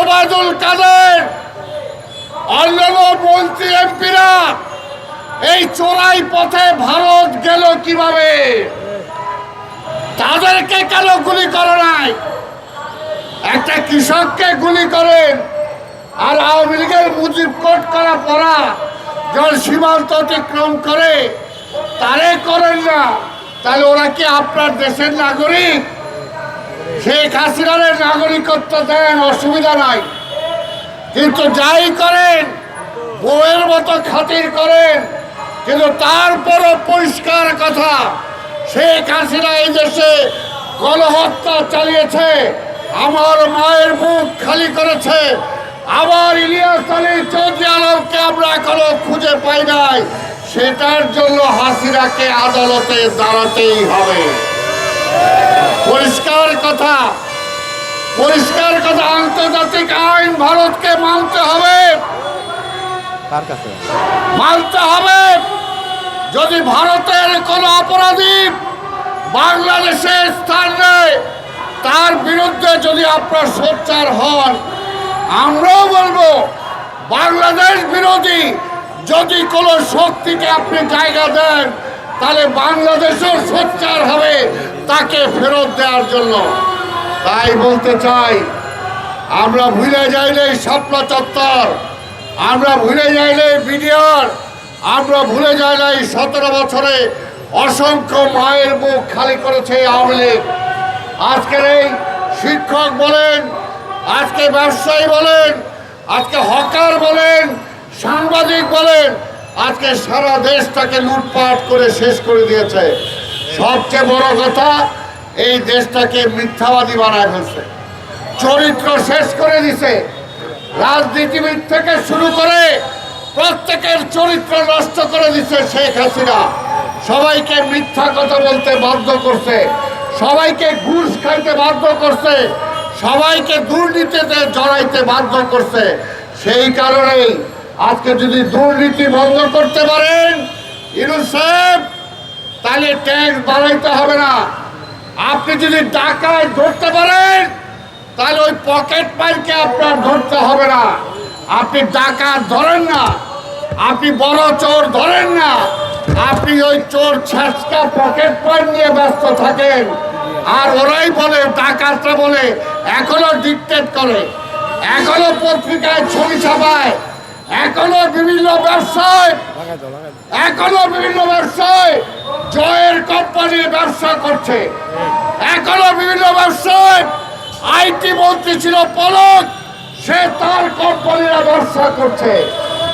ওবায়দুল কাদের অন্যান্য মন্ত্রী এমপিরা, এই চোরাই পথে ভারত গেল কীভাবে? তাদেরকে কেন গুলি করে নাই? একটা কৃষককে গুলি করেন আর আওয়ামী লীগের মুজিব কোট করা পড়া যখন সীমান্ত অতিক্রম করে, তারে করেন না। তাহলে ওরা কি আপনার দেশের নাগরিক? শেখ হাসিনারের নাগরিকত্ব দেন, অসুবিধা নাই। কিন্তু যাই করেন, বউয়ের মতো খাতির করেন, কিন্তু তারপরও পরিষ্কার কথা, শেখ হাসিনা এই দেশে গণহত্যা চালিয়েছে, আমার মায়ের মুখ খালি করেছে, আবার ইলিয়াস আলী চৌধুরী আলমকে আমরা এখনও খুঁজে পাই নাই, সেটার জন্য হাসিনাকে আদালতে দাঁড়াতেই হবে। পরিষ্কার কথা। পরিষ্কার কথা আন্তর্জাতিক আইন ভারতকে মানতে হবে। কার কাছে? মানতে হবে। যদি ভারতের কোনো অপরাধী বাংলাদেশে স্থান নেয় তার বিরুদ্ধে যদি আপনার সোচ্চার হন আমরাও বলব বাংলাদেশ বিরোধী যদি কোনো শক্তিকে আপনি জায়গা দেন তাহলে বাংলাদেশও সোচ্চার হবে। তাকে ফেরত দেওয়ার জন্য। তাই বলতে চাই, আমরা ভুলে যাইলে স্বপ্ন চত্বর, আমরা ভুলে যাইলে বিডিআর, আমরা ভুলে যাইলে সতেরো বছরে অসংখ্য মায়ের মুখ খালি করেছে আওয়ামী লীগ। আজকের এই শিক্ষক বলেন, আজকে ব্যবসায়ী বলেন, আজকে হকার বলেন, সাংবাদিক বলেন, আজকে সারা দেশটাকে লুটপাট করে শেষ করে দিয়েছে। সবচেয়ে বড় কথা, এই দেশটাকে মিথ্যাবাদী বানায় ফেলছে। চরিত্র শেষ করে দিছে। রাজনীতিবিদ থেকে শুরু করে প্রত্যেকের চরিত্র নষ্ট করে দিছে শেখ হাসিনা। সবাইকে মিথ্যা কথা বলতে বাধ্য করছে। সবাইকে ঘুষ খাইতে বাধ্য করছে। সবাইকে দুর্নীতিতে জড়াইতে বাধ্য করছে। সেই কারণেই আজকে যদি দুর্নীতি বন্ধ করতে পারেন ইনু সাহেব তাহলে ট্যাক্স বাড়াইতে হবে না। আপনি যদি টাকায় ধরতে পারেন তাহলে ওই পকেট পাইকে আপনার ধরতে হবে না। আপনি টাকা ধরেন না আপনি বড় চোর ধরেন না আপনি ওই চোর ছেঁচকা পকেট পাইন নিয়ে ব্যস্ত থাকেন। আর ওরাই বলে ডাকাতরা বলে এখনও ডিকটেট করে এখনও পত্রিকায় ছবি ছাপায় এখনও বিভিন্ন ব্যবসায় এখনও বিভিন্ন ব্যবসায় জয়ের কোম্পানি ব্যবসা করছে। এখনও বিভিন্ন ব্যবসায় আইটি মন্ত্রী ছিল পলক, সে তার কোম্পানিরা ব্যবসা করছে।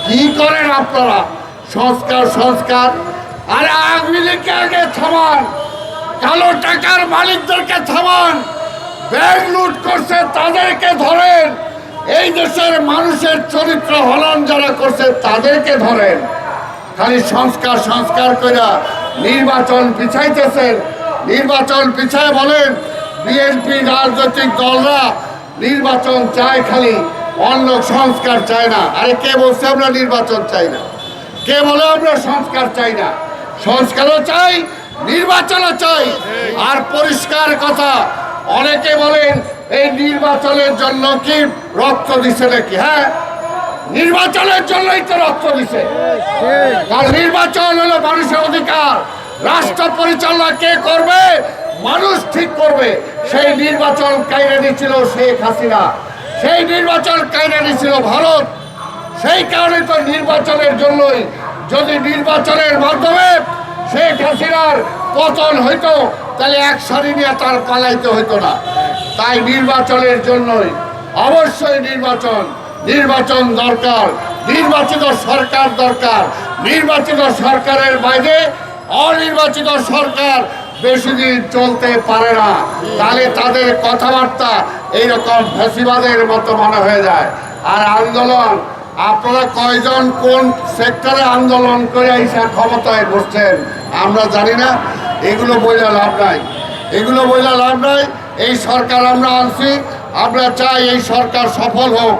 কি করেন আপনারা? সংস্কার সংস্কার। আরে আওয়ামী লীগকে আগে থামান, কালো টাকার মালিকদেরকে থামান ব্যাংক লুট করছে, তাদেরকে ধরেন। এই দেশের মানুষের চরিত্র হলন যারা করছে, তাদেরকে ধরেন। খালি সংস্কার সংস্কার করে নির্বাচন পিছাইতেছেন। নির্বাচন পিছায় বলেন, বিএনপি রাজনৈতিক দলরা নির্বাচন চায় খালি, অন্য সংস্কার চায় না। আরে কে বলছে আমরা নির্বাচন চাই না? কে বলে আমরা সংস্কার চাই না? সংস্কারও চাই, নির্বাচনও চাই। আর পরিষ্কার কথা, অনেকে বলেন, এই নির্বাচনের জন্য কি রক্ত দিছে নাকি? হ্যাঁ নির্বাচনের জন্যই তো রক্ত দিছে। কারণ নির্বাচন হলো মানুষের অধিকার। রাষ্ট্র পরিচালনা কে করবে, মানুষ ঠিক করবে। সেই নির্বাচন কাইরে দিচ্ছিল শেখ হাসিনা। সেই নির্বাচন কাইরে দিচ্ছিল ভারত। সেই কারণে তো নির্বাচনের জন্যই যদি নির্বাচনের মাধ্যমে শেখ হাসিনার পতন হইতো, তাহলে এক সারি নিয়ে তার পালাইতে হইতো না। তাই নির্বাচনের জন্যই অবশ্যই নির্বাচন নির্বাচন দরকার, নির্বাচিত সরকার দরকার, নির্বাচিত সরকারের বাইরে অনির্বাচিত সরকার বেশি দিন চলতে পারে না। তাহলে তাদের কথাবার্তা এইরকম ফেসিবাদের মতো মনে হয়ে যায়। আর আন্দোলন, আপনারা কয়জন কোন সেক্টরে আন্দোলন করে এসে ক্ষমতায় বসছেন, আমরা জানি না। এগুলো বইলে লাভ নাই। এগুলো বইলে লাভ নাই। এই সরকার আমরা আনছি, আমরা চাই এই সরকার সফল হোক।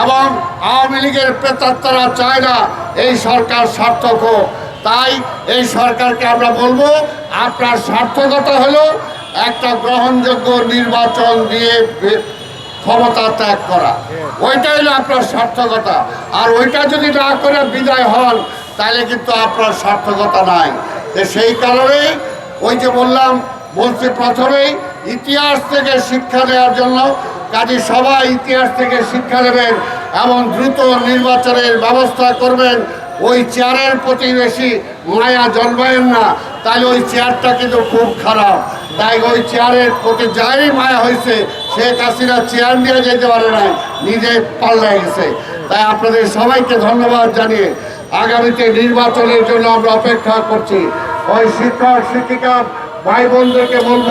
এবং আওয়ামী লীগের প্রেতাত্মারা চায় না এই সরকার সার্থক হোক। তাই এই সরকারকে আমরা বলব, আপনার সার্থকতা হলো একটা গ্রহণযোগ্য নির্বাচন দিয়ে ক্ষমতা ত্যাগ করা। ওইটাই হলো আপনার সার্থকতা। আর ওইটা যদি না করে বিদায় হন, তাহলে কিন্তু আপনার সার্থকতা নাই। সেই কারণেই ওই যে বললাম বলছি প্রথমেই ইতিহাস থেকে শিক্ষা দেওয়ার জন্য কাজে সবাই ইতিহাস থেকে শিক্ষা নেবেন এবং দ্রুত নির্বাচনের ব্যবস্থা করবেন। ওই চেয়ারের প্রতি বেশি মায়া জন্মায়েন না। তাহলে ওই চেয়ারটা কিন্তু খুব খারাপ। তাই ওই চেয়ারের প্রতি যাই মায়া হয়েছে, শেখ হাসিনা চেয়ার নিয়ে যেতে পারে নাই, নিজে পাল্লায় গেছে। তাই আপনাদের সবাইকে ধন্যবাদ জানিয়ে আগামীতে নির্বাচনের জন্য আমরা অপেক্ষা করছি। ওই শিক্ষক, শিক্ষিকা ভাই বোনদেরকে বলব,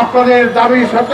আপনাদের দাবি সত্য